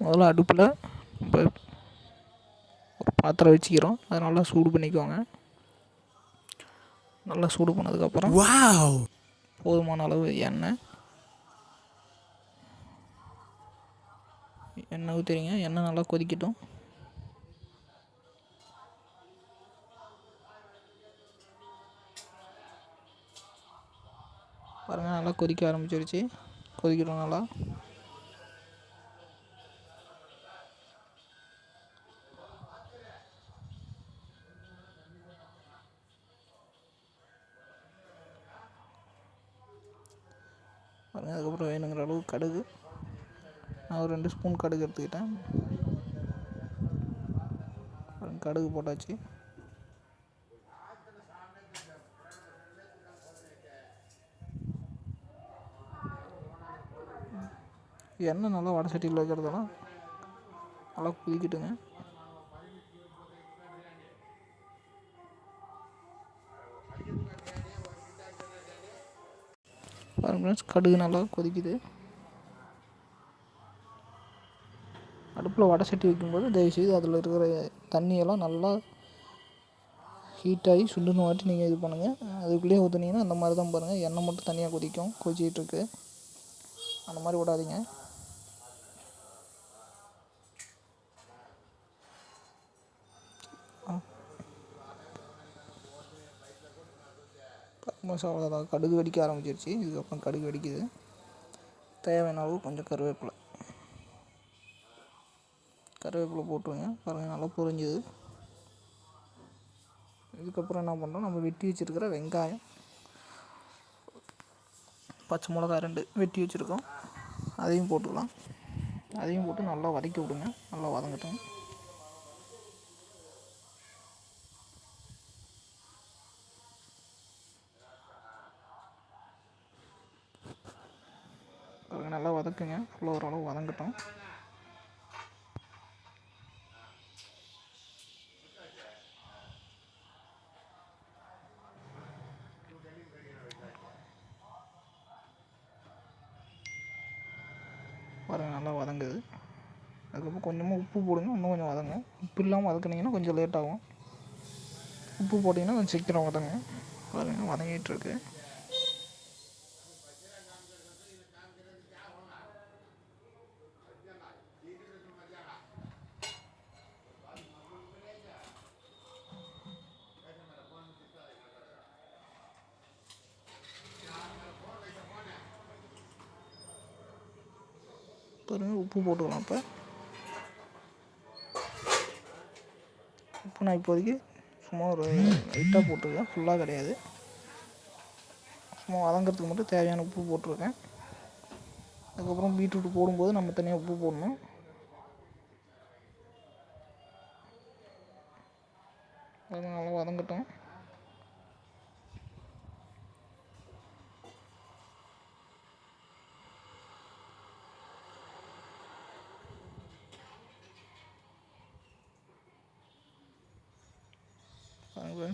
முதல்ல அடுப்பில் ஒரு பாத்திரம் வச்சுக்கிறோம். அதை நல்லா சூடு பண்ணிக்கோங்க. நல்லா சூடு பண்ணதுக்கப்புறம்! போதுமான அளவு எண்ணெய். எண்ணெய் ஊற்றுறீங்க எண்ணெய் நல்லா கொதிக்கட்டும். பாருங்கள் நல்லா கொதிக்க ஆரம்பிச்சிருச்சு. கொதிக்கட்டும் நல்லா. அதுக்கப்புறம் வேணுங்கிற அளவு கடுகு. நான் ஒரு ரெண்டு ஸ்பூன் கடுகு எடுத்துக்கிட்டேன். கடுகு போட்டாச்சு. எண்ணெய் நல்லா வடை சட்டியில் வைக்கிறதெல்லாம் நல்லா குதிக்கிட்டுங்க ஃப்ரெண்ட்ஸ் கடுகு நல்லா கொதிக்குது. அடுப்பில் வடை சட்டி வைக்கும்போது தயவுசெய்து அதில் இருக்கிற தண்ணியெல்லாம் நல்லா ஹீட்டாகி சுண்டுன வாட்டி நீங்கள் இது பண்ணுங்கள் அதுக்குள்ளேயே ஊற்றுனீங்கன்னா அந்த மாதிரி தான் பாருங்கள் எண்ணெய் மட்டும் தனியாக கொதிக்கும் கொதிச்சிகிட்ருக்கு அந்த மாதிரி விடாதீங்க. மசாலா அவ்வளோதான் கடுகு வெடிக்க ஆரம்பிச்சிருச்சு. இதுக்கப்புறம் கடுகு வெடிக்குது. தேவையான அளவு கொஞ்சம் கருவேப்பிலை. கருவேப்பிலை போட்டுருங்க. பாருங்கள் நல்லா புரிஞ்சுது. இதுக்கப்புறம் என்ன பண்ணுறோம் நம்ம வெட்டி வச்சுருக்கிற வெங்காயம் பச்சை மிளகா ரெண்டு வெட்டி வச்சுருக்கோம். அதையும் போட்டுக்கலாம். அதையும் போட்டு நல்லா வதக்கி விடுங்க. நல்லா வதங்கட்டும் பாருங்க நல்லா வதக்குங்க ஃபுல்லாக ஓரளவு வதங்கட்டும். பாருங்க நல்லா வதங்குது. அதுக்கப்புறம் கொஞ்சமாக உப்பு போடுங்க இன்னும் கொஞ்சம் வதங்க. உப்பு இல்லாமல் வதக்குனீங்கன்னா கொஞ்சம் லேட் ஆகும். உப்பு போட்டிங்கன்னா கொஞ்சம் சீக்கிரம் வதங்க பாருங்கள் வதங்கிட்டு பாருங்கள் உப்பு போட்டுக்கலாம் இப்போ. உப்பு நான் இப்போதைக்கு சும்மா ஒரு லைட்டாக போட்டிருக்கேன். ஃபுல்லாக கிடையாது. சும்மா வதங்கிறதுக்கு மட்டும் தேவையான உப்பு போட்டிருக்கேன். அதுக்கப்புறம் பீட்ரூட் போடும்போது நம்ம தனியாக உப்பு போடணும். நல்லா வதங்கட்டும்.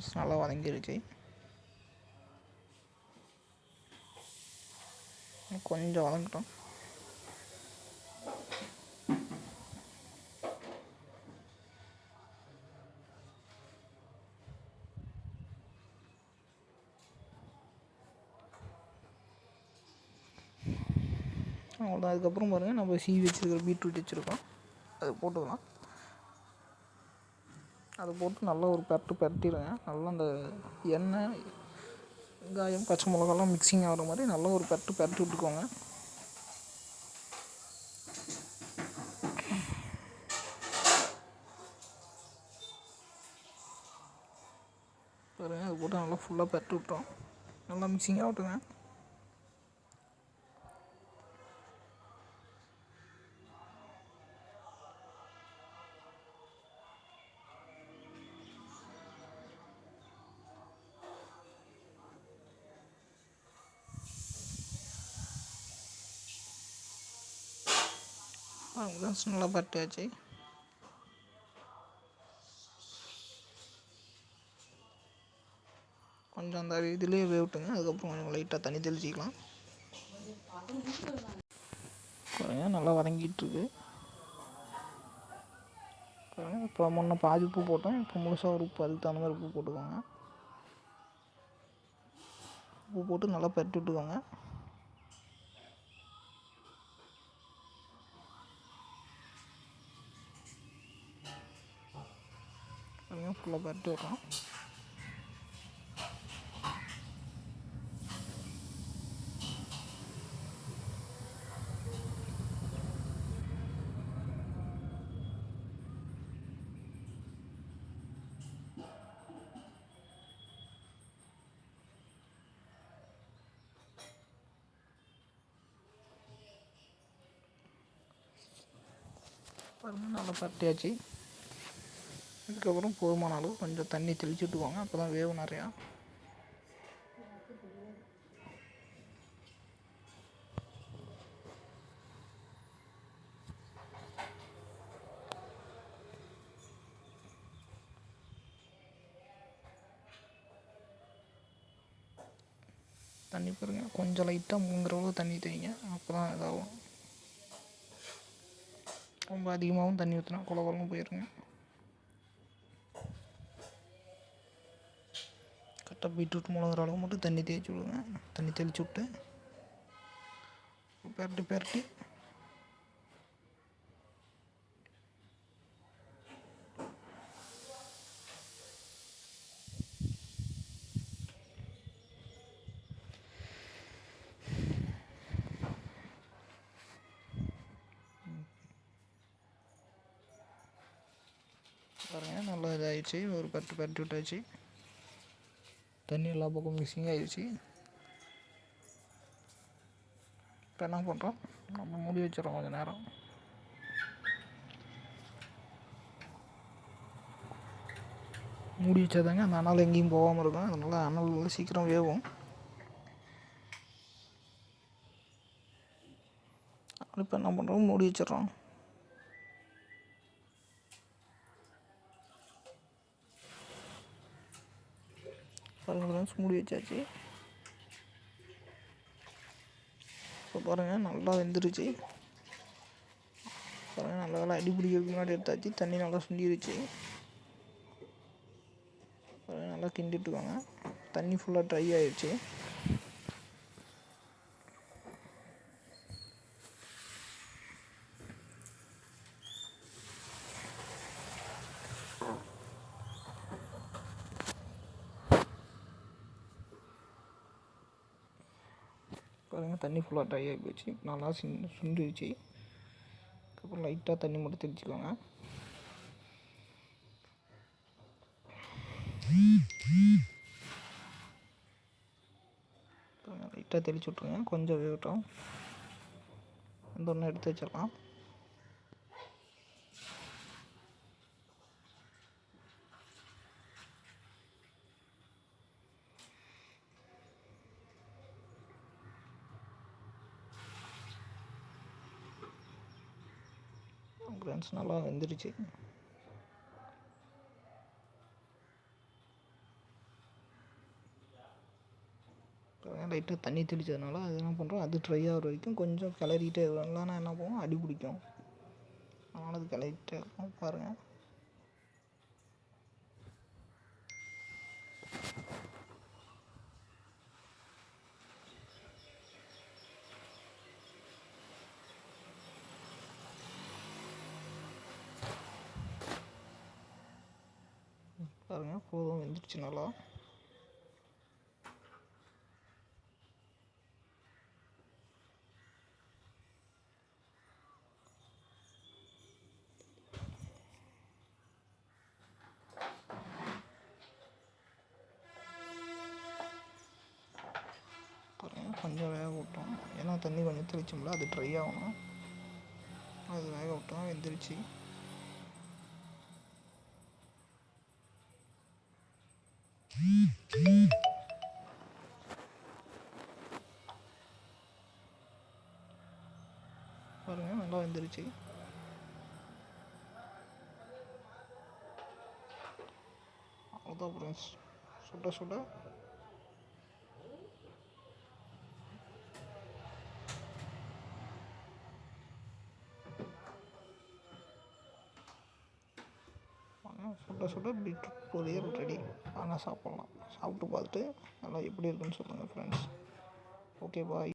ஃப்ரெண்ட்ஸ் நல்லா வதங்கிருச்சு. கொஞ்சம் வதங்கட்டும். அவ்வளோதான் அதுக்கப்புறம் பாருங்கள் நம்ம சீவி வச்சுருக்கிற பீட்ரூட் வச்சுருக்கோம். அது போட்டுக்கலாம். அதை போட்டு நல்லா ஒரு பெரட்டு பெரட்டிடுங்க நல்லா அந்த எண்ணெய் வெங்காயம் பச்சை மிளகாலாம் மிக்சிங் ஆகிற மாதிரி நல்லா ஒரு பெரட்டு பெரட்டி விட்டுக்கோங்க. பாருங்க அது போட்டு நல்லா ஃபுல்லாக பெரட்டி விட்டோம். நல்லா மிக்சிங் ஆகட்டுங்க அதுதான் நல்லா பரட்டியாச்சு கொஞ்சம் அந்த இதுலேயே வேவிட்டுங்க அதுக்கப்புறம் கொஞ்சம் லைட்டாக தண்ணி தெளிச்சிக்கலாம். பாருங்க நல்லா வதங்கிட்டுருக்கு பாருங்க இப்போ முன்ன பாதி உப்பு போட்டோம் இப்போ முழுசாக ஒரு உப்பு அதுக்கு தகுந்த மாதிரி உப்பு போட்டுக்கோங்க. உப்பு போட்டு நல்லா பரட்டி விட்டுக்கோங்க. பாருங்க ஃபுல்லாக பரட்டி விட்றோம் பாருங்க நல்லா பரட்டியாச்சு இதுக்கப்புறம் போதுமான அளவு கொஞ்சம் தண்ணி தெளிச்சு விட்டுக்கோங்க. அப்போ தான் வேவு நிறையா. தண்ணி பாருங்க. கொஞ்சம் லைட்டாக மூங்குற அளவு தண்ணி தைங்க அப்போ தான் இதாகும். ரொம்ப அதிகமாகவும் தண்ணி ஊற்றினா குல போயிடுங்க போயிருங்க. கரெக்டாக பீட்ரூட் முழுகிற அளவு மட்டும் தண்ணி தேய்ச்சி விடுங்க. தண்ணி தெளிச்சு விட்டு பெரட்டி பெரட்டி. பாருங்க நல்லா இதாகிடுச்சு ஒரு பட்டு பரட்டி விட்டாச்சு. தண்ணி எல்லா பக்கம் மிக்சிங் ஆயிடுச்சு இப்போ என்ன பண்ணுறோம் நம்ம மூடி வச்சிடறோம் கொஞ்சம் நேரம் மூடி வச்சாதாங்க அந்த அனல் எங்கேயும் போகாமல் இருக்கும் அதனால் அனல் வந்து சீக்கிரம் வேகும் இப்போ என்ன பண்ணுறோம் மூடி வச்சிடறோம் பாருங்கள் ஃப்ரெண்ட்ஸ் மூடி வச்சாச்சு. இப்போ பாருங்கள் நல்லா வெந்துருச்சு. பாருங்கள் நல்லா வேலை அடி பிடிக்கிறதுக்கு முன்னாடி எடுத்தாச்சு. தண்ணி நல்லா சுண்டிருச்சு. பாருங்கள் நல்லா கிண்டிட்டுருவாங்க தண்ணி ஃபுல்லாக ட்ரை ஆயிடுச்சு பாருங்கள் தண்ணி ஃபுல்லாக ட்ரை ஆகி போச்சு. நல்லா சின் சுண்டிருச்சு. அதுக்கப்புறம் லைட்டாக தண்ணி மட்டும் தெளிச்சுக்கோங்க. லைட்டாக தெளிச்சு விட்ருங்க கொஞ்சம் வேகட்டும். அந்த ஒன்று எடுத்து வச்சிடலாம். ஃப்ரெண்ட்ஸ் நல்லா வெந்துருச்சு. லைட்டாக தண்ணி தெளித்ததுனால அது என்ன பண்ணுறோம் அது ட்ரை ஆகிற வரைக்கும் கொஞ்சம் கிளறிட்டே இல்லைன்னா என்ன பண்ணுவோம் அடி பிடிக்கும். அதனால் அது கிளறிட்டே இருக்கும் பாருங்கள் பாருங்கள் போதும் வெந்துடுச்சு நல்லா பாருங்கள் கொஞ்சம் வேக விட்டோம். ஏன்னா தண்ணி கொஞ்சம் தெளிச்சோம்ல அது ட்ரை ஆகணும். அது வேக விட்டோம் வெந்துருச்சு. பாருங்கள் நல்லா வந்துருச்சு. அவ்வளோதான் ஃப்ரெண்ட்ஸ் சுட சுட. சுட பீட்ரூட் பொரியல் ரெடி வாங்க சாப்பிட்லாம். சாப்பிட்டு பார்த்துட்டு நல்லா எப்படி இருக்குன்னு சொல்லுங்கள் ஃப்ரெண்ட்ஸ் ஓகே பாய்